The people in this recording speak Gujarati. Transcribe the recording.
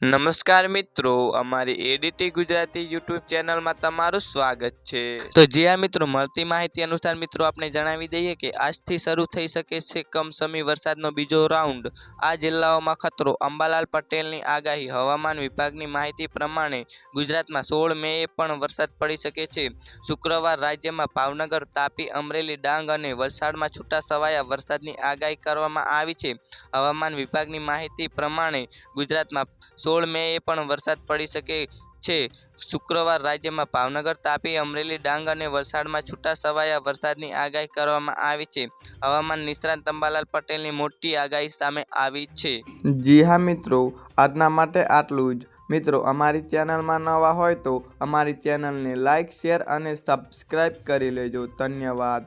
નમસ્કાર મિત્રો, અમારી એડીટી ગુજરાતી યુટ્યુબ ચેનલમાં તમારું સ્વાગત છે. તો જે આ મિત્રો, મળતી માહિતી અનુસાર મિત્રો આપણે જણાવી દઈએ કે આજથી શરૂ થઈ શકે છે કમસમી વરસાદનો બીજો રાઉન્ડ. આ જિલ્લાઓમાં ખતરો, અંબાલાલ પટેલની આગાહી, હવામાન વિભાગની માહિતી પ્રમાણે ગુજરાતમાં સોળ મેએ પણ વરસાદ પડી શકે છે. શુક્રવાર રાજ્યમાં ભાવનગર, તાપી, અમરેલી, ડાંગ અને વલસાડમાં છૂટા છવાયા વરસાદની આગાહી કરવામાં આવી છે. હવામાન વિભાગની માહિતી પ્રમાણે ગુજરાતમાં સોળ મેએ પણ વરસાદ પડી શકે છે. શુક્રવાર રાજ્યમાં ભાવનગર તાપી, અમરેલી ડાંગ અને વલસાડમાં છૂટા છવાયા વરસાદની આગાહી કરવામાં આવી છે. હવામાન નિષ્ણાંત અંબાલાલ પટેલની મોટી આગાહી સામે આવી છે. જી હા મિત્રો, આજના માટે આટલું જ. મિત્રો, અમારી ચેનલમાં નવા હોય તો અમારી ચેનલને લાઇક શેર અને સબસ્ક્રાઈબ કરી લેજો. ધન્યવાદ.